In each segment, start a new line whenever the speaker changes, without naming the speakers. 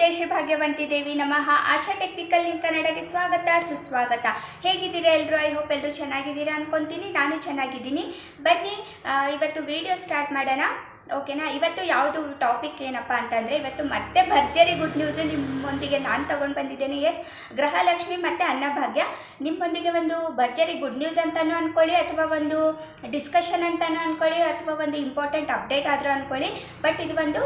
ಜೈ ಶ್ರೀ ಭಾಗ್ಯವಂತಿ ದೇವಿ ನಮಃ. ಆಶಾ ಟೆಕ್ನಿಕಲ್ ಇನ್ ಕನ್ನಡಕ್ಕೆ ಸ್ವಾಗತ, ಸುಸ್ವಾಗತ. ಹೇಗಿದ್ದೀರಾ ಎಲ್ಲರೂ ಐ ಹೋಪ್ ಎಲ್ಲರೂ ಚೆನ್ನಾಗಿದ್ದೀರಾ ಅನ್ಕೊತೀನಿ. ನಾನು ಚೆನ್ನಾಗಿದ್ದೀನಿ. ಬನ್ನಿ ಇವತ್ತು ವಿಡಿಯೋ ಸ್ಟಾರ್ಟ್ ಮಾಡೋಣ. ಓಕೆನಾ? ಇವತ್ತು ಯಾವುದು ಟಾಪಿಕ್ ಏನಪ್ಪ ಅಂತಂದರೆ, ಇವತ್ತು ಮತ್ತೆ ಭರ್ಜರಿ ಗುಡ್ ನ್ಯೂಸು ನಿಮ್ಮೊಂದಿಗೆ ನಾನು ತೊಗೊಂಡು ಬಂದಿದ್ದೇನೆ. ಎಸ್ ಗೃಹಲಕ್ಷ್ಮಿ ಮತ್ತು ಅನ್ನಭಾಗ್ಯ. ನಿಮ್ಮೊಂದಿಗೆ ಒಂದು ಭರ್ಜರಿ ಗುಡ್ ನ್ಯೂಸ್ ಅಂತಲೂ ಅಂದ್ಕೊಳ್ಳಿ ಅಥವಾ ಒಂದು ಡಿಸ್ಕಷನ್ ಅಂತಲೂ ಅಂದ್ಕೊಳ್ಳಿ ಅಥವಾ ಒಂದು ಇಂಪಾರ್ಟೆಂಟ್ ಅಪ್ಡೇಟ್ ಆದರೂ ಅಂದ್ಕೊಳ್ಳಿ ಬಟ್ ಇದು ಒಂದು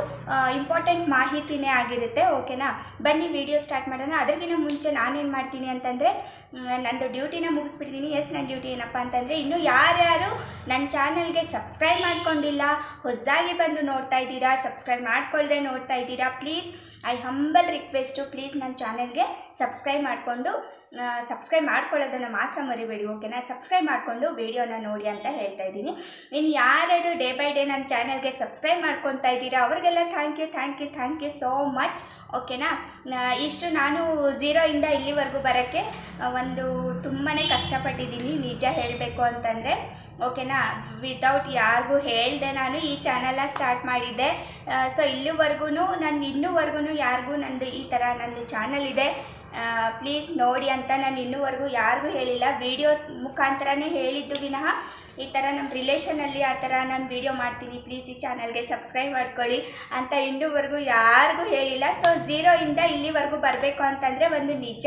ಇಂಪಾರ್ಟೆಂಟ್ ಮಾಹಿತಿನೇ ಆಗಿರುತ್ತೆ, ಓಕೆನಾ? ಬನ್ನಿ ವಿಡಿಯೋ ಸ್ಟಾರ್ಟ್ ಮಾಡೋಣ. ಅದಕ್ಕಿಂತ ಮುಂಚೆ ನಾನೇನು ಮಾಡ್ತೀನಿ ಅಂತಂದರೆ ನಂದು ಡ್ಯೂಟಿನ ಮುಗಿಸ್ಬಿಟ್ಟಿದ್ದೀನಿ ಎಸ್ ನನ್ನ ಡ್ಯೂಟಿ ಏನಪ್ಪ ಅಂತಂದರೆ ಇನ್ನು ಯಾರ್ಯಾರು ನನ್ನ ಚಾನಲ್ಗೆ ಸಬ್ಸ್ಕ್ರೈಬ್ ಮಾಡ್ಕೊಂಡಿಲ್ಲ, ಹೊಸದಾಗಿ ಬಂದು ನೋಡ್ತಾ ಇದ್ದೀರಾ, ಸಬ್ಸ್ಕ್ರೈಬ್ ಮಾಡ್ಕೊಳ್ಳದೆ ನೋಡ್ತಾ ಇದ್ದೀರಾ, please I humble request please ನನ್ನ ಚಾನೆಲ್ಗೆ ಸಬ್ಸ್ಕ್ರೈಬ್ ಮಾಡಿಕೊಂಡು ಸಬ್ಸ್ಕ್ರೈಬ್ ಮಾಡ್ಕೊಳ್ಳೋದನ್ನು ಮಾತ್ರ ಮರಿಬೇಡಿ, ಓಕೆನಾ? ಸಬ್ಸ್ಕ್ರೈಬ್ ಮಾಡಿಕೊಂಡು ವೀಡಿಯೋನ ನೋಡಿ ಅಂತ ಹೇಳ್ತಾ ಇದ್ದೀನಿ. ಇನ್ನು ಯಾರ್ಯಾರು ಡೇ ಬೈ ಡೇ ನನ್ನ ಚಾನಲ್ಗೆ ಸಬ್ಸ್ಕ್ರೈಬ್ ಮಾಡ್ಕೊತಾ ಇದ್ದೀರಾ, ಅವ್ರಿಗೆಲ್ಲ thank you thank you thank you so much ಓಕೆನಾ? ಇಷ್ಟು ನಾನು ಝೀರೋಯಿಂದ ಇಲ್ಲಿವರೆಗೂ ಬರೋಕ್ಕೆ ಒಂದು ತುಂಬಾ ಕಷ್ಟಪಟ್ಟಿದ್ದೀನಿ, ನಿಜ ಹೇಳಬೇಕು ಅಂತಂದರೆ. ಓಕೆನಾ? ವಿತೌಟ್ ಯಾರಿಗೂ ಹೇಳಿದೆ ನಾನು ಈ ಚಾನಲ್ನ ಸ್ಟಾರ್ಟ್ ಮಾಡಿದ್ದೆ. ಸೊ ಇಲ್ಲಿವರೆಗೂ ನಾನು ಇನ್ನೂವರೆಗೂ ಯಾರಿಗೂ ನಂದು ಈ ಥರ ನಂದು ಚಾನಲ್ ಇದೆ. ಪ್ಲೀಸ್ ನೋಡಿ ಅಂತ ನಾನು ಇನ್ನೂವರೆಗೂ ಯಾರಿಗೂ ಹೇಳಿಲ್ಲ. ವಿಡಿಯೋ ಮುಖಾಂತರನೇ ಹೇಳಿದ್ದು ವಿನಃ ಈ ಥರ ನಮ್ಮ ರಿಲೇಷನಲ್ಲಿ ಆ ಥರ ನಾನು ವಿಡಿಯೋ ಮಾಡ್ತೀನಿ. ಪ್ಲೀಸ್ ಈ ಚಾನಲ್ಗೆ ಸಬ್ಸ್ಕ್ರೈಬ್ ಮಾಡ್ಕೊಳ್ಳಿ ಅಂತ ಇನ್ನೂವರೆಗೂ ಯಾರಿಗೂ ಹೇಳಿಲ್ಲ. ಸೊ ಝೀರೋಯಿಂದ ಇಲ್ಲಿವರೆಗೂ ಬರಬೇಕು ಅಂತಂದರೆ ಒಂದು ನಿಜ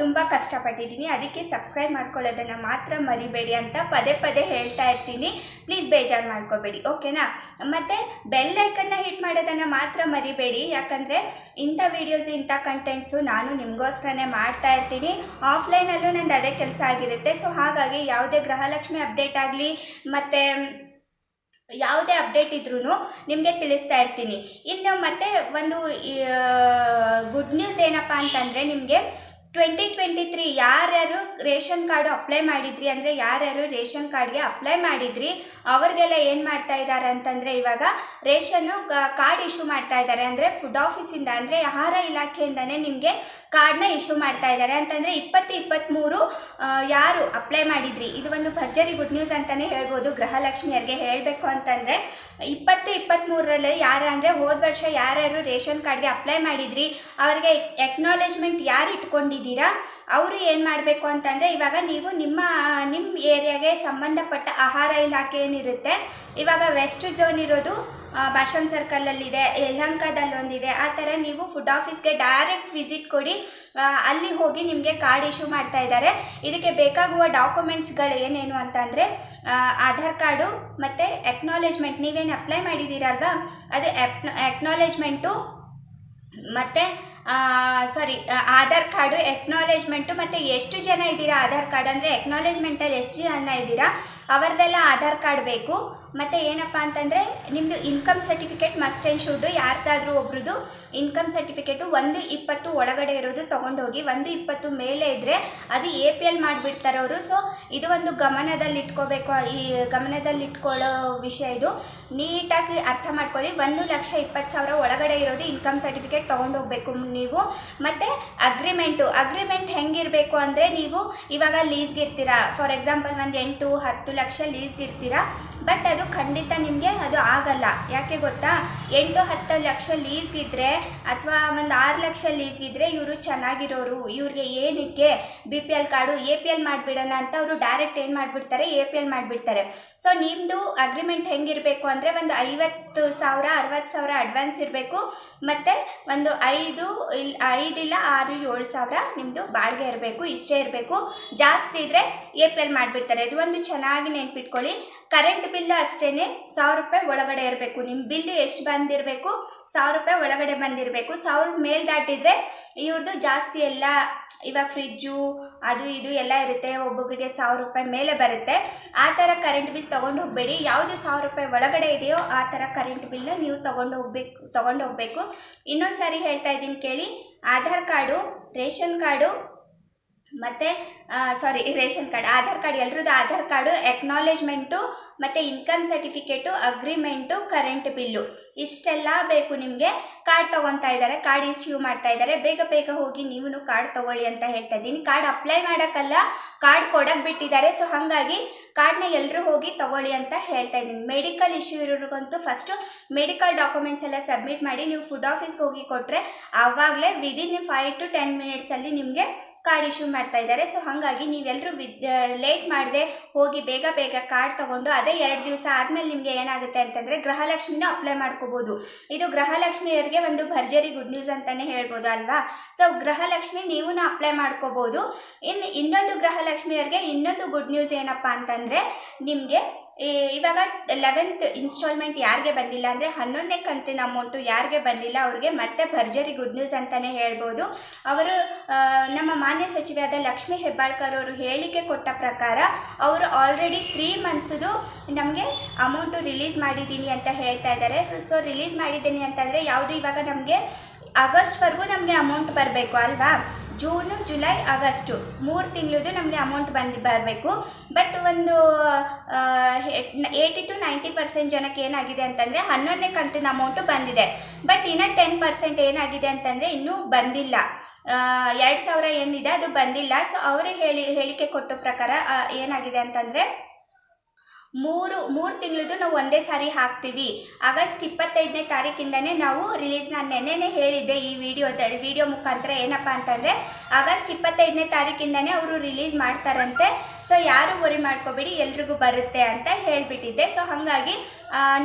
ತುಂಬ ಕಷ್ಟಪಟ್ಟಿದ್ದೀನಿ. ಅದಕ್ಕೆ ಸಬ್ಸ್ಕ್ರೈಬ್ ಮಾಡ್ಕೊಳ್ಳೋದನ್ನು ಮಾತ್ರ ಮರಿಬೇಡಿ ಅಂತ ಪದೇ ಪದೇ ಹೇಳ್ತಾ ಇರ್ತೀನಿ. ಪ್ಲೀಸ್ ಬೇಜಾರು ಮಾಡ್ಕೋಬೇಡಿ ಓಕೆನಾ ಮತ್ತು ಬೆಲ್ ಐಕನ್ನ ಹಿಟ್ ಮಾಡೋದನ್ನು ಮಾತ್ರ ಮರಿಬೇಡಿ. ಯಾಕಂದರೆ ಇಂಥ ವೀಡಿಯೋಸ್ ಇಂಥ ಕಂಟೆಂಟ್ಸು ನಾನು ನಿಮಗೋಸ್ಕರನೇ ಮಾಡ್ತಾ ಇರ್ತೀನಿ. ಆಫ್ಲೈನಲ್ಲೂ ನಂದು ಅದೇ ಕೆಲಸ ಆಗಿರುತ್ತೆ. ಸೊ ಹಾಗಾಗಿ ಯಾವುದೇ ಗೃಹಲಕ್ಷ್ಮಿ ಅಪ್ಡೇಟ್ ಆಗಲಿ, ಮತ್ತು ಯಾವುದೇ ಅಪ್ಡೇಟ್ ಇದ್ರೂ ನಿಮಗೆ ತಿಳಿಸ್ತಾ ಇರ್ತೀನಿ. ಇನ್ನು ಮತ್ತೆ ಒಂದು ಗುಡ್ ನ್ಯೂಸ್ ಏನಪ್ಪ ಅಂತಂದರೆ ನಿಮಗೆ ಟ್ವೆಂಟಿ ಟ್ವೆಂಟಿ ತ್ರೀ ಯಾರ್ಯಾರು ರೇಷನ್ ಕಾರ್ಡು ಅಪ್ಲೈ ಮಾಡಿದ್ರಿ ಅಂದರೆ ಯಾರ್ಯಾರು ರೇಷನ್ ಕಾರ್ಡ್ಗೆ ಅಪ್ಲೈ ಮಾಡಿದ್ರಿ, ಅವ್ರಿಗೆಲ್ಲ ಏನು ಮಾಡ್ತಾ ಇದ್ದಾರೆ ಅಂತಂದರೆ ಇವಾಗ ರೇಷನ್ನು ಕಾರ್ಡ್ ಇಶ್ಯೂ ಮಾಡ್ತಾ ಇದ್ದಾರೆ ಅಂದರೆ ಫುಡ್ ಆಫೀಸಿಂದ ಅಂದರೆ ಆಹಾರ ಇಲಾಖೆಯಿಂದನೇ ನಿಮಗೆ ಕಾರ್ಡ್ನ ಇಶ್ಯೂ ಮಾಡ್ತಾ ಇದ್ದಾರೆ. ಅಂತಂದರೆ ಇಪ್ಪತ್ತು ಇಪ್ಪತ್ತ್ಮೂರು ಯಾರು ಅಪ್ಲೈ ಮಾಡಿದ್ರಿ? ಇದು ಒಂದು ಭರ್ಜರಿ ಗುಡ್ ನ್ಯೂಸ್ ಅಂತಲೇ ಹೇಳ್ಬೋದು. ಗೃಹಲಕ್ಷ್ಮಿಯರಿಗೆ ಹೇಳಬೇಕು ಅಂತಂದರೆ, ಇಪ್ಪತ್ತು ಇಪ್ಪತ್ತ್ಮೂರರಲ್ಲಿ ಯಾರು ಅಂದರೆ ಹೋದ ವರ್ಷ ಯಾರ್ಯಾರು ರೇಷನ್ ಕಾರ್ಡ್ಗೆ ಅಪ್ಲೈ ಮಾಡಿದ್ರಿ, ಅವ್ರಿಗೆ ಎಕ್ನಾಲೇಜ್ಮೆಂಟ್ ಯಾರು ಇಟ್ಕೊಂಡಿದ್ದೀರಾ, ಅವರು ಏನು ಮಾಡಬೇಕು ಅಂತಂದರೆ ಇವಾಗ ನೀವು ನಿಮ್ಮ ನಿಮ್ಮ ಏರಿಯಾಗೆ ಸಂಬಂಧಪಟ್ಟ ಆಹಾರ ಇಲಾಖೆ ಏನಿರುತ್ತೆ ಇವಾಗ ವೆಸ್ಟ್ ಝೋನ್ ಇರೋದು ಭಾಷಮ್ ಸರ್ಕಲಲ್ಲಿದೆ ಯಲಹಂಕದಲ್ಲಿ ಒಂದಿದೆ. ಆ ಥರ ನೀವು ಫುಡ್ ಆಫೀಸ್ಗೆ ಡೈರೆಕ್ಟ್ ವಿಸಿಟ್ ಕೊಡಿ. ಅಲ್ಲಿ ಹೋಗಿ ನಿಮಗೆ ಕಾರ್ಡ್ ಇಶ್ಯೂ ಮಾಡ್ತಾ ಇದ್ದಾರೆ. ಇದಕ್ಕೆ ಬೇಕಾಗುವ ಡಾಕ್ಯುಮೆಂಟ್ಸ್ಗಳು ಏನೇನು ಅಂತಂದರೆ ಆಧಾರ್ ಕಾರ್ಡು ಮತ್ತು ಎಕ್ನಾಲೇಜ್ಮೆಂಟ್ ನೀವೇನು ಅಪ್ಲೈ ಮಾಡಿದ್ದೀರಲ್ವಾ? ಅದು ಎಕ್ ಎಕ್ನಾಲೇಜ್ಮೆಂಟು ಮತ್ತು ಸಾರಿ ಆಧಾರ್ ಕಾರ್ಡು ಎಕ್ನಾಲೇಜ್ಮೆಂಟು ಮತ್ತು ಎಷ್ಟು ಜನ ಇದ್ದೀರಾ ಆಧಾರ್ ಕಾರ್ಡ್ ಅಂದರೆ ಎಕ್ನಾಲೇಜ್ಮೆಂಟಲ್ಲಿ ಎಷ್ಟು ಜನ ಇದ್ದೀರಾ? ಅವರದೆಲ್ಲ ಆಧಾರ್ ಕಾರ್ಡ್ ಬೇಕು. ಮತ್ತು ಏನಪ್ಪ ಅಂತಂದರೆ ನಿಮ್ಮದು income certificate must and should ಯಾರ್ದಾದ್ರೂ ಒಬ್ರದ್ದು ಇನ್ಕಮ್ ಸರ್ಟಿಫಿಕೇಟು ಒಂದು ಇಪ್ಪತ್ತು ಒಳಗಡೆ ಇರೋದು ತೊಗೊಂಡೋಗಿ, ಒಂದು ಇಪ್ಪತ್ತು ಮೇಲೆ ಇದ್ದರೆ ಅದು ಎ ಪಿ ಎಲ್ ಮಾಡಿಬಿಡ್ತಾರೆ ಅವರು. ಸೊ ಇದು ಒಂದು ಗಮನದಲ್ಲಿ ಇಟ್ಕೋಬೇಕು ಈ ಗಮನದಲ್ಲಿ ಇಟ್ಕೊಳ್ಳೋ ವಿಷಯ ಇದು. ನೀಟಾಗಿ ಅರ್ಥ ಮಾಡ್ಕೊಳ್ಳಿ, ಒಂದು ಲಕ್ಷ ಇಪ್ಪತ್ತು ಸಾವಿರ ಒಳಗಡೆ ಇರೋದು ಇನ್ಕಮ್ ಸರ್ಟಿಫಿಕೇಟ್ ತೊಗೊಂಡೋಗ್ಬೇಕು ನೀವು. ಮತ್ತು ಅಗ್ರಿಮೆಂಟು ಅಗ್ರಿಮೆಂಟ್ ಹೆಂಗಿರಬೇಕು ಅಂದರೆ ನೀವು ಇವಾಗ ಲೀಸ್ಗಿರ್ತೀರಾ ಫಾರ್ ಎಕ್ಸಾಂಪಲ್ ಒಂದು ಎಂಟು, ಹತ್ತು ಲಕ್ಷ ಲೀಸ್ಗೆ ಇರ್ತೀರಾ? ಬಟ್ ಅದು ಖಂಡಿತ ನಿಮಗೆ ಅದು ಆಗಲ್ಲ. ಯಾಕೆ ಗೊತ್ತಾ? ಎಂಟು ಹತ್ತು ಲಕ್ಷ ಲೀಸ್ಗಿದ್ರೆ ಅಥವಾ ಒಂದು ಆರು ಲಕ್ಷ ಲೀಸ್ಗಿದ್ರೆ ಇವರು ಚೆನ್ನಾಗಿರೋರು. ಇವ್ರಿಗೆ ಏನಕ್ಕೆ B P L card A P L ಮಾಡಿಬಿಡೋಣ ಅಂತ ಅವರು ಡೈರೆಕ್ಟ್ ಏನು ಮಾಡಿಬಿಡ್ತಾರೆ? ಎ ಪಿ ಎಲ್ ಮಾಡಿಬಿಡ್ತಾರೆ. ಸೊ ನಿಮ್ಮದು ಅಗ್ರಿಮೆಂಟ್ ಹೆಂಗಿರಬೇಕು ಅಂದರೆ ಒಂದು ಐವತ್ತು ಸಾವಿರ, ಅರವತ್ತು ಸಾವಿರ ಅಡ್ವಾನ್ಸ್ ಇರಬೇಕು. ಮತ್ತು ಒಂದು ಐದು ಇಲ್ಲ ಐದಿಲ್ಲ ಆರು ಏಳು ಸಾವಿರ ನಿಮ್ಮದು ಬಾಡಿಗೆ ಇರಬೇಕು, ಇಷ್ಟೇ ಇರಬೇಕು. ಜಾಸ್ತಿ ಇದ್ದರೆ ಎ ಪಿ ಎಲ್ ಮಾಡಿಬಿಡ್ತಾರೆ. ಇದು ಒಂದು ಚೆನ್ನಾಗಿ ನೆನ್ಪಿಟ್ಕೊಳ್ಳಿ. ಕರೆಂಟ್ ಬಿಲ್ಲು ಅಷ್ಟೇ ಸಾವಿರ ರೂಪಾಯಿ ಒಳಗಡೆ ಇರಬೇಕು. ನಿಮ್ಮ ಬಿಲ್ಲು ಎಷ್ಟು ಬಂದಿರಬೇಕು, ಸಾವಿರ ರೂಪಾಯಿ ಒಳಗಡೆ ಬಂದಿರಬೇಕು. ಸಾವಿರ ಮೇಲೆ ದಾಟಿದರೆ ಇವ್ರದ್ದು ಜಾಸ್ತಿ ಎಲ್ಲ, ಇವಾಗ ಫ್ರಿಜ್ಜು, ಅದು ಇದು ಎಲ್ಲ ಇರುತ್ತೆ. ಒಬ್ಬೊಬ್ಬರಿಗೆ ಸಾವಿರ ರೂಪಾಯಿ ಮೇಲೆ ಬರುತ್ತೆ. ಆ ಥರ ಕರೆಂಟ್ ಬಿಲ್ ತೊಗೊಂಡು ಹೋಗಬೇಡಿ. ಯಾವುದು ಸಾವಿರ ರೂಪಾಯಿ ಒಳಗಡೆ ಇದೆಯೋ ಆ ಥರ ಕರೆಂಟ್ ಬಿಲ್ನ ನೀವು ತೊಗೊಂಡು ಹೋಗ್ಬೇಕು, ತೊಗೊಂಡು ಹೋಗಬೇಕು. ಇನ್ನೊಂದು ಸಾರಿ ಹೇಳ್ತಾ ಇದ್ದೀನಿ ಕೇಳಿ, ಆಧಾರ್ ಕಾರ್ಡು, ರೇಷನ್ ಕಾರ್ಡು ಮತ್ತು sorry ration card, Aadhaar card, ಎಲ್ರದ್ದು Aadhaar card acknowledgement ಮತ್ತು income certificate agreement current bill ಇಷ್ಟೆಲ್ಲ ಬೇಕು ನಿಮಗೆ. ಕಾರ್ಡ್ ತೊಗೊತಾ ಇದ್ದಾರೆ, ಕಾರ್ಡ್ ಇಶ್ಯೂ ಮಾಡ್ತಾ ಇದ್ದಾರೆ. ಬೇಗ ಬೇಗ ಹೋಗಿ ನೀವು ಕಾರ್ಡ್ ತೊಗೊಳ್ಳಿ ಅಂತ ಹೇಳ್ತಾ ಇದ್ದೀನಿ. ಕಾರ್ಡ್ ಅಪ್ಲೈ ಮಾಡೋಕ್ಕಲ್ಲ, ಕಾರ್ಡ್ ಕೊಡಕ್ಕೆ ಬಿಟ್ಟಿದ್ದಾರೆ. ಸೊ ಹಾಗಾಗಿ ಕಾರ್ಡ್ನ ಎಲ್ಲರೂ ಹೋಗಿ ತೊಗೊಳ್ಳಿ ಅಂತ ಹೇಳ್ತಾ ಇದ್ದೀನಿ. ಮೆಡಿಕಲ್ ಇಶ್ಯೂ ಇರೋರಿಗಂತೂ ಫಸ್ಟು ಮೆಡಿಕಲ್ ಡಾಕ್ಯುಮೆಂಟ್ಸ್ ಎಲ್ಲ ಸಬ್ಮಿಟ್ ಮಾಡಿ, ನೀವು ಫುಡ್ ಆಫೀಸ್ಗೆ ಹೋಗಿ ಕೊಟ್ಟರೆ ಆವಾಗಲೇ ವಿದಿನ್ ಫೈವ್ ಟು ಟೆನ್ ಮಿನಿಟ್ಸಲ್ಲಿ ನಿಮಗೆ ಕಾರ್ಡ್ ಇಶ್ಯೂ ಮಾಡ್ತಾ ಇದ್ದಾರೆ. ಸೊ ಹಾಗಾಗಿ ನೀವೆಲ್ಲರೂ ವಿದ್ ಲೇಟ್ ಮಾಡದೆ ಹೋಗಿ ಬೇಗ ಬೇಗ ಕಾರ್ಡ್ ತೊಗೊಂಡು ಅದೇ ಎರಡು ದಿವಸ ಆದಮೇಲೆ ನಿಮಗೆ ಏನಾಗುತ್ತೆ ಅಂತಂದರೆ ಗೃಹಲಕ್ಷ್ಮಿನ ಅಪ್ಲೈ ಮಾಡ್ಕೋಬೋದು. ಇದು ಗೃಹಲಕ್ಷ್ಮಿಯರಿಗೆ ಒಂದು ಭರ್ಜರಿ ಗುಡ್ ನ್ಯೂಸ್ ಅಂತಲೇ ಹೇಳ್ಬೋದು ಅಲ್ವಾ? ಸೊ ಗೃಹಲಕ್ಷ್ಮಿ ನೀವು ಅಪ್ಲೈ ಮಾಡ್ಕೋಬೋದು. ಇನ್ನು ಇನ್ನೊಂದು ಗೃಹಲಕ್ಷ್ಮಿಯರಿಗೆ ಇನ್ನೊಂದು ಗುಡ್ ನ್ಯೂಸ್ ಏನಪ್ಪ ಅಂತಂದರೆ ನಿಮಗೆ ಇವಾಗ ಲೆವೆಂತ್ ಇನ್ಸ್ಟಾಲ್ಮೆಂಟ್ ಯಾರಿಗೆ ಬಂದಿಲ್ಲ ಅಂದರೆ ಹನ್ನೊಂದನೇ ಕಂತಿನ ಅಮೌಂಟು ಯಾರಿಗೆ ಬಂದಿಲ್ಲ ಅವ್ರಿಗೆ ಮತ್ತೆ ಭರ್ಜರಿ ಗುಡ್ ನ್ಯೂಸ್ ಅಂತಲೇ ಹೇಳ್ಬೋದು. ಅವರು ನಮ್ಮ ಮಾನ್ಯ ಸಚಿವೆಯಾದ ಲಕ್ಷ್ಮೀ ಹೆಬ್ಬಾಳ್ಕರ್ ಅವರು ಹೇಳಿಕೆ ಕೊಟ್ಟ ಪ್ರಕಾರ ಅವರು ಆಲ್ರೆಡಿ ತ್ರೀ ಮಂತ್ಸುದು ನಮಗೆ ಅಮೌಂಟು ರಿಲೀಸ್ ಮಾಡಿದ್ದೀನಿ ಅಂತ ಹೇಳ್ತಾ ಇದ್ದಾರೆ. ಸೊ ರಿಲೀಸ್ ಮಾಡಿದ್ದೀನಿ ಅಂತಂದರೆ ಯಾವುದು ಇವಾಗ ನಮಗೆ ಆಗಸ್ಟ್ವರೆಗೂ ನಮಗೆ ಅಮೌಂಟ್ ಬರಬೇಕು ಅಲ್ವಾ? ಜೂನು, ಜುಲೈ, ಆಗಸ್ಟು ಮೂರು ತಿಂಗಳದು ನಮಗೆ ಅಮೌಂಟ್ ಬಂದು, ಬರಬೇಕು. ಬಟ್ ಒಂದು ಏಯ್ಟಿ ಟು ನೈಂಟಿ ಪರ್ಸೆಂಟ್ ಜನಕ್ಕೆ ಏನಾಗಿದೆ ಅಂತಂದರೆ ಹನ್ನೊಂದನೇ ಕಂತಿನ ಅಮೌಂಟು ಬಂದಿದೆ. ಬಟ್ ಇನ್ನು ಟೆನ್ ಪರ್ಸೆಂಟ್ ಏನಾಗಿದೆ ಅಂತಂದರೆ ಇನ್ನೂ ಬಂದಿಲ್ಲ. ಎರಡು ಸಾವಿರ ಏನಿದೆ ಅದು ಬಂದಿಲ್ಲ. ಸೊ ಅವರೇ ಹೇಳಿ, ಹೇಳಿಕೆ ಕೊಟ್ಟ ಪ್ರಕಾರ ಏನಾಗಿದೆ ಅಂತಂದರೆ ಮೂರು ಮೂರು ತಿಂಗಳದ್ದು ನಾವು ಒಂದೇ ಸಾರಿ ಹಾಕ್ತೀವಿ. ಆಗಸ್ಟ್ ಇಪ್ಪತ್ತೈದನೇ ತಾರೀಕಿಂದನೇ ನಾವು ರಿಲೀಸ್ ನಾನು ನೆನ್ನೆನೇ ಹೇಳಿದ್ದೆ ಈ ವಿಡಿಯೋದಲ್ಲಿ, ವಿಡಿಯೋ ಮುಖಾಂತರ ಏನಪ್ಪ ಅಂತಂದರೆ, ಆಗಸ್ಟ್ ಇಪ್ಪತ್ತೈದನೇ ತಾರೀಕಿಂದನೇ ಅವರು ರಿಲೀಸ್ ಮಾಡ್ತಾರಂತೆ. ಸೊ ಯಾರು ವರಿ ಮಾಡ್ಕೋಬೇಡಿ, ಎಲ್ರಿಗೂ ಬರುತ್ತೆ ಅಂತ ಹೇಳಿಬಿಟ್ಟಿದ್ದೆ. ಸೊ ಹಾಗಾಗಿ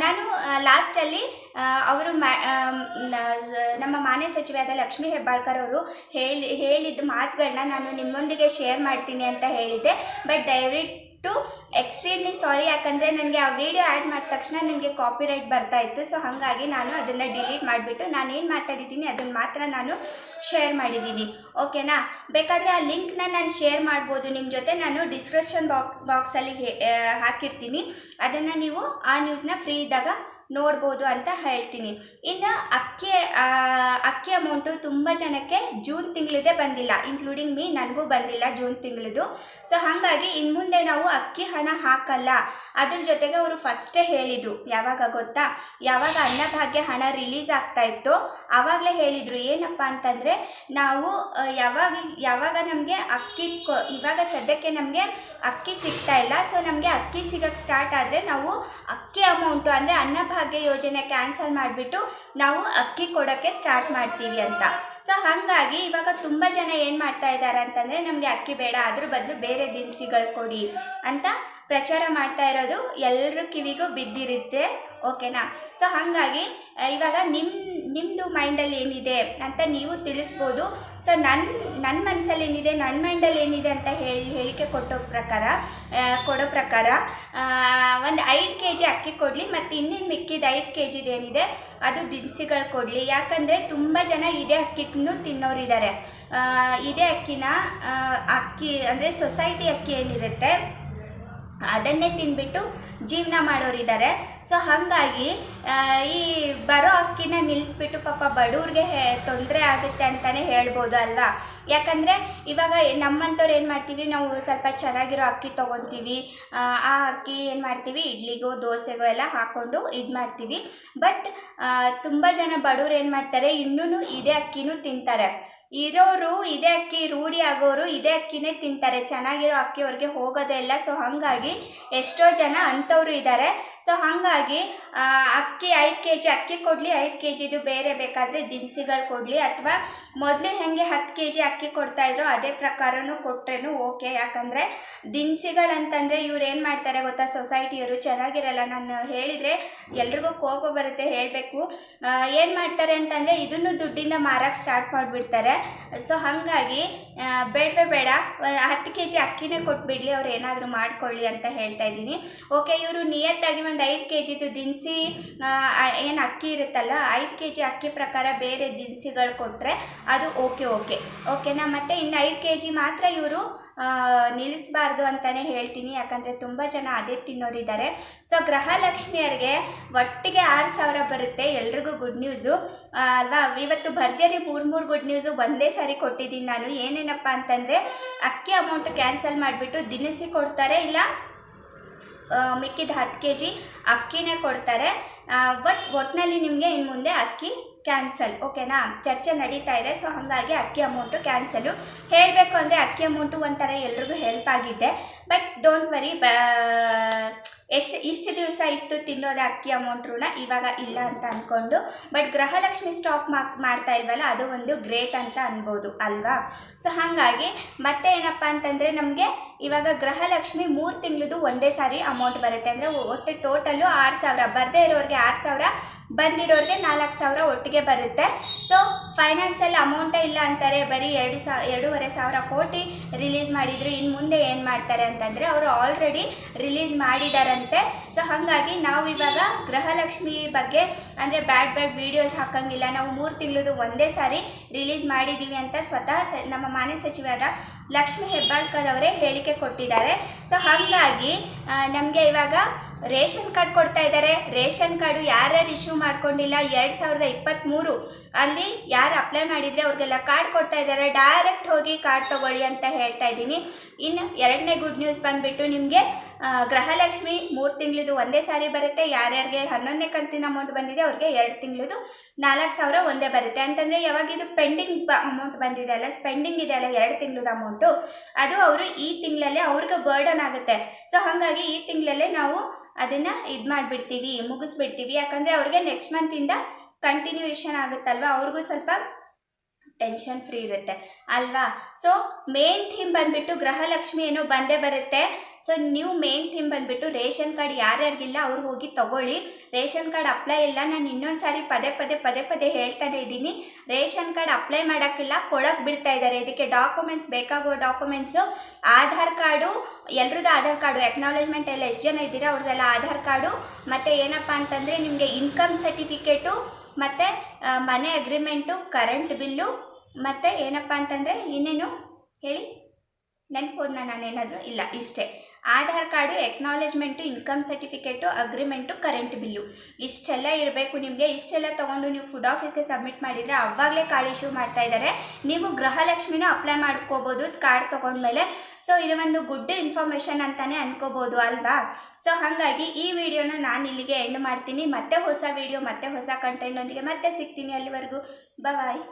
ನಾನು ಲಾಸ್ಟಲ್ಲಿ ಅವರು ನಮ್ಮ ಮಾನ್ಯ ಸಚಿವೆಯಾದ ಲಕ್ಷ್ಮೀ ಹೆಬ್ಬಾಳ್ಕರ್ ಅವರು ಹೇಳಿ ಹೇಳಿದ ಮಾತುಗಳನ್ನ ನಾನು ನಿಮ್ಮೊಂದಿಗೆ ಶೇರ್ ಮಾಡ್ತೀನಿ ಅಂತ ಹೇಳಿದ್ದೆ. ಬಟ್ ದಯವಿಟ್ಟು ಎಕ್ಸ್ಟ್ರೀಮ್ಲಿ ಸಾರಿ ಯಾಕಂದರೆ ನನಗೆ ಆ ವಿಡಿಯೋ ಆ್ಯಡ್ ಮಾಡಿದ ತಕ್ಷಣ ನನಗೆ ಕಾಪಿರೈಟ್ ಬರ್ತಾ ಇತ್ತು. ಸೊ ಹಾಗಾಗಿ ನಾನು ಅದನ್ನು ಡಿಲೀಟ್ ಮಾಡಿಬಿಟ್ಟು ನಾನು ಏನು ಮಾತಾಡಿದ್ದೀನಿ ಅದನ್ನು ಮಾತ್ರ ನಾನು ಶೇರ್ ಮಾಡಿದ್ದೀನಿ. ಓಕೆನಾ ಬೇಕಾದರೆ ಆ ಲಿಂಕ್ನ ನಾನು ಶೇರ್ ಮಾಡ್ಬೋದು. ನಿಮ್ಮ ಜೊತೆ ನಾನು ಡಿಸ್ಕ್ರಿಪ್ಷನ್ ಬಾಕ್ ಬಾಕ್ಸಲ್ಲಿ ಹಾಕಿರ್ತೀನಿ. ಅದನ್ನು ನೀವು ಆ ನ್ಯೂಸ್ನ ಫ್ರೀ ಇದ್ದಾಗ ನೋಡ್ಬೋದು ಅಂತ ಹೇಳ್ತೀನಿ. ಇನ್ನು ಅಕ್ಕಿ ಅಕ್ಕಿ ಅಮೌಂಟು ತುಂಬ ಜನಕ್ಕೆ ಜೂನ್ ತಿಂಗಳದೇ ಬಂದಿಲ್ಲ. ಇನ್ಕ್ಲೂಡಿಂಗ್ ಮೀ ನನಗೂ ಬಂದಿಲ್ಲ ಜೂನ್ ತಿಂಗಳದು. ಸೊ ಹಾಗಾಗಿ ಇನ್ನು ಮುಂದೆ ನಾವು ಅಕ್ಕಿ ಹಣ ಹಾಕಲ್ಲ. ಅದ್ರ ಜೊತೆಗೆ ಅವರು ಫಸ್ಟೇ ಹೇಳಿದರು. ಯಾವಾಗ ಗೊತ್ತಾ? ಯಾವಾಗ ಅನ್ನಭಾಗ್ಯ ಹಣ ರಿಲೀಸ್ ಆಗ್ತಾ ಇತ್ತು ಆವಾಗಲೇ ಹೇಳಿದರು. ಏನಪ್ಪ ಅಂತಂದರೆ, ನಾವು ಯಾವಾಗ ಯಾವಾಗ ನಮಗೆ ಅಕ್ಕಿ ಇವಾಗ ಸದ್ಯಕ್ಕೆ ನಮಗೆ ಅಕ್ಕಿ ಸಿಗ್ತಾ ಇಲ್ಲ. ಸೊ ನಮಗೆ ಅಕ್ಕಿ ಸಿಗಕ್ಕೆ ಸ್ಟಾರ್ಟ್ ಆದರೆ ನಾವು ಅಕ್ಕಿ ಅಮೌಂಟು ಅಂದರೆ ಅನ್ನಭಾಗ್ಯ ಯೋಜನೆ ಕ್ಯಾನ್ಸಲ್ ಮಾಡಿಬಿಟ್ಟು ನಾವು ಅಕ್ಕಿ ಕೊಡೋಕ್ಕೆ ಸ್ಟಾರ್ಟ್ ಮಾಡ್ತೀವಿ ಅಂತ. ಸೊ ಹಾಗಾಗಿ ಇವಾಗ ತುಂಬ ಜನ ಏನು ಮಾಡ್ತಾ ಇದ್ದಾರೆ ಅಂತಂದರೆ ನಮಗೆ ಅಕ್ಕಿ ಬೇಡ ಅದ್ರ ಬದಲು ಬೇರೆ ದಿನಸಿಗಳು ಕೊಡಿ ಅಂತ ಪ್ರಚಾರ ಮಾಡ್ತಾ ಇರೋದು ಎಲ್ಲರ ಕಿವಿಗೂ ಬಿದ್ದಿರುತ್ತೆ, ಓಕೆನಾ? ಸೊ ಹಾಗಾಗಿ ಇವಾಗ ನಿಮ್ಮ ನಿಮ್ಮದು ಮೈಂಡಲ್ಲಿ ಏನಿದೆ ಅಂತ ನೀವು ತಿಳಿಸ್ಬೋದು. ಸೊ ನನ್ನ ನನ್ನ ಮನಸ್ಸಲ್ಲಿ ಏನಿದೆ ನನ್ನ ಮೈಂಡಲ್ಲಿ ಏನಿದೆ ಅಂತ ಹೇಳಿ, ಹೇಳಿಕೆ ಕೊಟ್ಟೋ ಪ್ರಕಾರ ಕೊಡೋ ಪ್ರಕಾರ ಒಂದು ಐದು ಕೆ ಜಿ ಅಕ್ಕಿ ಕೊಡಲಿ ಮತ್ತು ಇನ್ನೇನು ಮಿಕ್ಕಿದ ಐದು ಕೆ ಜಿದು ಏನಿದೆ, ಅದು ದಿನಸಿಗಳು ಕೊಡಲಿ. ಯಾಕಂದರೆ ತುಂಬ ಜನ ಇದೇ ಅಕ್ಕಿನೂ ತಿನ್ನೋರಿದ್ದಾರೆ ಇದೇ ಅಕ್ಕಿನ ಅಕ್ಕಿ, ಅಂದರೆ ಸೊಸೈಟಿ ಅಕ್ಕಿ ಏನಿರುತ್ತೆ ಅದನ್ನೇ ತಿಂದ್ಬಿಟ್ಟು ಜೀವನ ಮಾಡೋರಿದ್ದಾರೆ ಸೊ ಹಾಗಾಗಿ ಈ ಬರೋ ಅಕ್ಕಿನ ನಿಲ್ಲಿಸ್ಬಿಟ್ಟು ಪಾಪ ಬಡವ್ರಿಗೆ ತೊಂದರೆ ಆಗುತ್ತೆ ಅಂತಲೇ ಹೇಳ್ಬೋದು ಅಲ್ವಾ? ಯಾಕಂದರೆ, ಇವಾಗ ನಮ್ಮಂಥವ್ರು ಏನು ಮಾಡ್ತೀವಿ? ನಾವು ಸ್ವಲ್ಪ ಚೆನ್ನಾಗಿರೋ ಅಕ್ಕಿ ತೊಗೊತೀವಿ. ಆ ಅಕ್ಕಿ ಏನು ಮಾಡ್ತೀವಿ? ಇಡ್ಲಿಗೋ, ದೋಸೆಗೋ ಎಲ್ಲ ಹಾಕ್ಕೊಂಡು ಇದು ಮಾಡ್ತೀವಿ. ಬಟ್ ತುಂಬ ಜನ ಬಡವ್ರು ಏನು ಮಾಡ್ತಾರೆ? ಇನ್ನೂ ಇದೇ ಅಕ್ಕಿನೂ ತಿಂತಾರೆ. ಇರೋರು, ಇದೇ ಅಕ್ಕಿ ರೂಢಿ ಆಗೋರು, ಇದೇ ಅಕ್ಕಿನೇ ತಿಂತಾರೆ. ಚೆನ್ನಾಗಿರೋ ಅಕ್ಕಿ ಅವ್ರಿಗೆ ಹೋಗೋದೇ ಇಲ್ಲ. ಸೊ ಹಾಗಾಗಿ ಎಷ್ಟೋ ಜನ ಅಂಥವ್ರು ಇದ್ದಾರೆ ಸೊ ಹಾಗಾಗಿ ಅಕ್ಕಿ ಐದು ಕೆ ಜಿ ಅಕ್ಕಿ ಕೊಡಲಿ, ಐದು ಕೆ ಜಿದು ಬೇರೆ ಬೇಕಾದರೆ ದಿನಸಿಗಳು ಕೊಡಲಿ ಅಥವಾ ಮೊದಲೇ ಹೇಗೆ ಹತ್ತು ಕೆ ಜಿ ಅಕ್ಕಿ ಕೊಡ್ತಾಯಿದ್ರು ಅದೇ ಪ್ರಕಾರನೂ ಕೊಟ್ರೇನು ಓಕೆ. ಯಾಕಂದರೆ ದಿನಸಿಗಳಂತಂದರೆ ಇವ್ರು ಏನು ಮಾಡ್ತಾರೆ ಗೊತ್ತಾ? ಸೊಸೈಟಿಯವರು ಚೆನ್ನಾಗಿರಲ್ಲ. ನಾನು ಹೇಳಿದರೆ ಎಲ್ರಿಗೂ ಕೋಪ ಬರುತ್ತೆ ಹೇಳಬೇಕು. ಏನು ಮಾಡ್ತಾರೆ ಅಂತಂದರೆ ಇದನ್ನು ದುಡ್ಡಿಂದ ಮಾರಕ್ಕೆ ಸ್ಟಾರ್ಟ್ ಮಾಡಿಬಿಡ್ತಾರೆ. ಸೊ ಹಾಗಾಗಿ ಬೇಡವೇ ಬೇಡ. ಹತ್ತು ಕೆ ಜಿ ಅಕ್ಕಿನೇ ಕೊಟ್ಬಿಡಲಿ, ಅವ್ರು ಏನಾದರೂ ಮಾಡ್ಕೊಳ್ಳಿ ಅಂತ ಹೇಳ್ತಾ ಇದ್ದೀನಿ. ಓಕೆ ಇವರು ನಿಯತ್ತಾಗಿ ಒಂದು ಐದು ಕೆ ಜಿದು ದಿನಸಿ ಏನು ಅಕ್ಕಿ ಇರುತ್ತಲ್ಲ, ಐದು ಕೆ ಜಿ ಅಕ್ಕಿ ಪ್ರಕಾರ ಬೇರೆ ದಿನಸಿಗಳು ಕೊಟ್ಟರೆ ಅದು ಓಕೆ ಓಕೆ ಓಕೆನಾ ಮತ್ತು ಇನ್ನು ಐದು ಕೆ ಜಿ ಮಾತ್ರ ಇವರು ನಿಲ್ಲಿಸಬಾರ್ದು ಅಂತಲೇ ಹೇಳ್ತೀನಿ. ಯಾಕಂದರೆ ತುಂಬ ಜನ ಅದೇ ತಿನ್ನೋರಿದ್ದಾರೆ. ಸೊ ಗೃಹಲಕ್ಷ್ಮಿಯರಿಗೆ ಒಟ್ಟಿಗೆ ಆರು ಸಾವಿರ ಬರುತ್ತೆ. ಎಲ್ರಿಗೂ ಗುಡ್ ನ್ಯೂಸು ಅಲ್ವಾ? ಇವತ್ತು ಭರ್ಜರಿ ಮೂರು ಮೂರು ಗುಡ್ ನ್ಯೂಸು ಒಂದೇ ಸಾರಿ ಕೊಟ್ಟಿದ್ದೀನಿ ನಾನು. ಏನೇನಪ್ಪ ಅಂತಂದರೆ, ಅಕ್ಕಿ ಅಮೌಂಟ್ ಕ್ಯಾನ್ಸಲ್ ಮಾಡಿಬಿಟ್ಟು ದಿನಸಿ ಕೊಡ್ತಾರೆ, ಇಲ್ಲ? ಮಿಕ್ಕಿದ ಹತ್ತು ಕೆ ಜಿ ಅಕ್ಕಿನೇ ಕೊಡ್ತಾರೆ. ಬಟ್ ಒಟ್ಟಿನಲ್ಲಿ ನಿಮಗೆ ಇನ್ನು ಮುಂದೆ ಅಕ್ಕಿ ಕ್ಯಾನ್ಸಲ್ ಓಕೆನಾ ಚರ್ಚೆ ನಡೀತಾ ಇದೆ ಸೊ ಹಾಗಾಗಿ ಅಕ್ಕಿ ಅಮೌಂಟು ಕ್ಯಾನ್ಸಲು ಹೇಳಬೇಕು ಅಂದರೆ ಅಕ್ಕಿ ಅಮೌಂಟು ಒಂಥರ ಎಲ್ರಿಗೂ ಹೆಲ್ಪ್ ಆಗಿದೆ. ಬಟ್ ಡೋಂಟ್ ವರಿ ಬ, ಎಷ್ಟು, ಇಷ್ಟು ದಿವಸ ಇತ್ತು ತಿನ್ನೋದು ಅಕ್ಕಿ ಅಮೌಂಟ್ ಋಣ ಇವಾಗ ಇಲ್ಲ ಅಂತ ಅಂದ್ಕೊಂಡು ಬಟ್ ಗೃಹಲಕ್ಷ್ಮಿ ಸ್ಟಾಕ್ ಮಾಕ್ ಮಾಡ್ತಾ ಇಲ್ವಲ್ಲ, ಅದು ಒಂದು ಗ್ರೇಟ್ ಅಂತ ಅನ್ಬೋದು, ಅಲ್ವಾ? ಸೊ ಹಾಗಾಗಿ ಮತ್ತೆ ಏನಪ್ಪ ಅಂತಂದರೆ ನಮಗೆ ಇವಾಗ ಗೃಹಲಕ್ಷ್ಮಿ ಮೂರು ತಿಂಗಳದು ಒಂದೇ ಸಾರಿ ಅಮೌಂಟ್ ಬರುತ್ತೆ. ಅಂದರೆ ಒಟ್ಟು ಟೋಟಲು ಆರು ಸಾವಿರ, ಬರದೇ ಇರೋರಿಗೆ ಆರು ಸಾವಿರ ಬಂದಿರೋರಿಗೆ ನಾಲ್ಕು ಸಾವಿರ ಒಟ್ಟಿಗೆ ಬರುತ್ತೆ. ಸೊ ಫೈನಾನ್ಸಲ್ಲಿ ಅಮೌಂಟೇ ಇಲ್ಲ ಅಂತಾರೆ, ಬರೀ ಎರಡು ಸಾ, ಎರಡೂವರೆ ಸಾವಿರ ಕೋಟಿ ರಿಲೀಸ್ ಮಾಡಿದರು ಇನ್ನು ಮುಂದೆ ಏನು ಮಾಡ್ತಾರೆ ಅಂತಂದರೆ ಅವರು ಆಲ್ರೆಡಿ ರಿಲೀಸ್ ಮಾಡಿದಾರಂತೆ. ಸೊ ಹಾಗಾಗಿ ನಾವು ಇವಾಗ ಗೃಹಲಕ್ಷ್ಮಿ ಬಗ್ಗೆ, ಅಂದರೆ ಬ್ಯಾಡ್ ಬ್ಯಾಡ್ ವೀಡಿಯೋಸ್ ಹಾಕೋಂಗಿಲ್ಲ. ನಾವು ಮೂರು ತಿಂಗಳದು ಒಂದೇ ಸಾರಿ ರಿಲೀಸ್ ಮಾಡಿದ್ದೀವಿ ಅಂತ ಸ್ವತಃ ನಮ್ಮ ಮಾನ್ಯ ಸಚಿವಾದ ಲಕ್ಷ್ಮಿ ಹೆಬ್ಬಾಳ್ಕರ್ ಅವರೇ ಹೇಳಿಕೆ ಕೊಟ್ಟಿದ್ದಾರೆ. ಸೊ ಹಾಗಾಗಿ ನಮಗೆ ಇವಾಗ ರೇಷನ್ ಕಾರ್ಡ್ ಕೊಡ್ತಾ ಇದ್ದಾರೆ. ರೇಷನ್ ಕಾರ್ಡು ಯಾರ್ಯಾರು ಇಶ್ಯೂ ಮಾಡ್ಕೊಂಡಿಲ್ಲ ಎರಡು ಸಾವಿರದ ಇಪ್ಪತ್ತ್ಮೂರು ಅಲ್ಲಿ ಯಾರು ಅಪ್ಲೈ ಮಾಡಿದರೆ ಅವ್ರಿಗೆಲ್ಲ ಕಾರ್ಡ್ ಕೊಡ್ತಾ ಇದ್ದಾರೆ. ಡೈರೆಕ್ಟ್ ಹೋಗಿ ಕಾರ್ಡ್ ತೊಗೊಳ್ಳಿ ಅಂತ ಹೇಳ್ತಾ ಇದ್ದೀನಿ. ಇನ್ನು ಎರಡನೇ ಗುಡ್ ನ್ಯೂಸ್ ಬಂದುಬಿಟ್ಟು ನಿಮಗೆ ಗೃಹಲಕ್ಷ್ಮಿ ಮೂರು ತಿಂಗಳದು ಒಂದೇ ಸಾರಿ ಬರುತ್ತೆ. ಯಾರ್ಯಾರಿಗೆ ಹನ್ನೊಂದನೇ ಕಂತಿನ ಅಮೌಂಟ್ ಬಂದಿದೆ ಅವ್ರಿಗೆ ಎರಡು ತಿಂಗಳದು ನಾಲ್ಕು ಸಾವಿರ ಒಂದೇ ಬರುತ್ತೆ. ಅಂತಂದರೆ ಯಾವಾಗ ಇದು ಪೆಂಡಿಂಗ್ ಬ ಅಮೌಂಟ್ ಬಂದಿದೆ ಅಲ್ಲ ಸ್ಪೆಂಡಿಂಗ್ ಇದೆ ಅಲ್ಲ ಎರಡು ತಿಂಗಳದ ಅಮೌಂಟು ಅದು ಅವರು ಈ ತಿಂಗಳಲ್ಲೇ ಅವ್ರಿಗೆ ಬರ್ಡನ್ ಆಗುತ್ತೆ. ಸೊ ಹಾಗಾಗಿ ಈ ತಿಂಗಳಲ್ಲೇ ನಾವು ಅದನ್ನು ಇದು ಮಾಡಿಬಿಡ್ತೀವಿ, ಮುಗಿಸ್ಬಿಡ್ತೀವಿ. ಯಾಕಂದರೆ ಅವ್ರಿಗೆ ನೆಕ್ಸ್ಟ್ ಮಂತಿಂದ ಕಂಟಿನ್ಯೂಯೇಷನ್ ಆಗುತ್ತಲ್ವ? ಅವ್ರಿಗೂ ಸ್ವಲ್ಪ ಟೆನ್ಷನ್ ಫ್ರೀ ಇರುತ್ತೆ. ಅಲ್ವಾ? ಸೊ ಮೇನ್ ಥೀಮ್ ಬಂದ್ಬಿಟ್ಟು ಗೃಹಲಕ್ಷ್ಮಿ ಏನೋ ಬಂದೇ ಬರುತ್ತೆ. ಸೊ ನೀವು ಮೇನ್ ಥೀಮ್ ಬಂದ್ಬಿಟ್ಟು ರೇಷನ್ ಕಾರ್ಡ್ ಯಾರ್ಯಾರಿಗಿಲ್ಲ ಅವ್ರು ಹೋಗಿ ತಗೊಳ್ಳಿ. ರೇಷನ್ ಕಾರ್ಡ್ ಅಪ್ಲೈ ಇಲ್ಲ. ನಾನು ಇನ್ನೊಂದು ಸಾರಿ ಪದೇ ಪದೇ ಪದೇ ಪದೇ ಹೇಳ್ತಾನೆ ಇದ್ದೀನಿ. ರೇಷನ್ ಕಾರ್ಡ್ ಅಪ್ಲೈ ಮಾಡೋಕ್ಕಿಲ್ಲ. ಕೊಡಕ್ಕೆ ಬಿಡ್ತಾ ಇದ್ದಾರೆ. ಇದಕ್ಕೆ ಡಾಕ್ಯುಮೆಂಟ್ಸ್ ಬೇಕಾಗೋ ಡಾಕ್ಯುಮೆಂಟ್ಸು ಆಧಾರ್ ಕಾರ್ಡು, ಎಲ್ರದ್ದು ಆಧಾರ್ ಕಾರ್ಡು ಎಕ್ನಾಲೇಜ್ಮೆಂಟ್ ಎಲ್ಲ ಎಷ್ಟು ಜನ ಇದ್ದೀರಾ ಅವ್ರದ್ದೆಲ್ಲ ಆಧಾರ್ ಕಾರ್ಡು. ಮತ್ತು ಏನಪ್ಪ ಅಂತಂದರೆ ನಿಮಗೆ ಇನ್ಕಮ್ ಸರ್ಟಿಫಿಕೇಟು ಮತ್ತು ಮನೆ ಅಗ್ರಿಮೆಂಟು ಕರೆಂಟ್ ಬಿಲ್ಲು ಮತ್ತು ಏನಪ್ಪ ಅಂತಂದರೆ ಇನ್ನೇನು ಹೇಳಿ? ನೆನ್ಪೋದ್ನ ನಾನೇನಾದರೂ? ಇಲ್ಲ, ಇಷ್ಟೇ. Aadhaar card acknowledgement income certificate agreement current bill ಇಷ್ಟೆಲ್ಲ ಇರಬೇಕು ನಿಮಗೆ. ಇಷ್ಟೆಲ್ಲ ತೊಗೊಂಡು ನೀವು ಫುಡ್ ಆಫೀಸ್ಗೆ ಸಬ್ಮಿಟ್ ಮಾಡಿದರೆ ಅವಾಗಲೇ ಕಾರ್ಡ್ ಇಶ್ಯೂ ಮಾಡ್ತಾ ಇದ್ದಾರೆ ನೀವು ಗೃಹಲಕ್ಷ್ಮಿನೂ ಅಪ್ಲೈ ಮಾಡ್ಕೋಬೋದು ಕಾರ್ಡ್ ತೊಗೊಂಡ್ಮೇಲೆ. ಸೊ ಇದು ಒಂದು ಗುಡ್ ಇನ್ಫಾರ್ಮೇಷನ್ ಅಂತಲೇ ಅನ್ಕೋಬೋದು ಅಲ್ವಾ? ಸೊ ಹಾಗಾಗಿ ಈ ವಿಡಿಯೋನ ನಾನು ಇಲ್ಲಿಗೆ ಎಂಡ್ ಮಾಡ್ತೀನಿ. ಮತ್ತೆ ಹೊಸ ವಿಡಿಯೋ ಮತ್ತೆ ಹೊಸ ಕಂಟೆಂಟ್ನೊಂದಿಗೆ ಮತ್ತೆ ಸಿಗ್ತೀನಿ ಅಲ್ಲಿವರೆಗೂ. ಬಾಯ್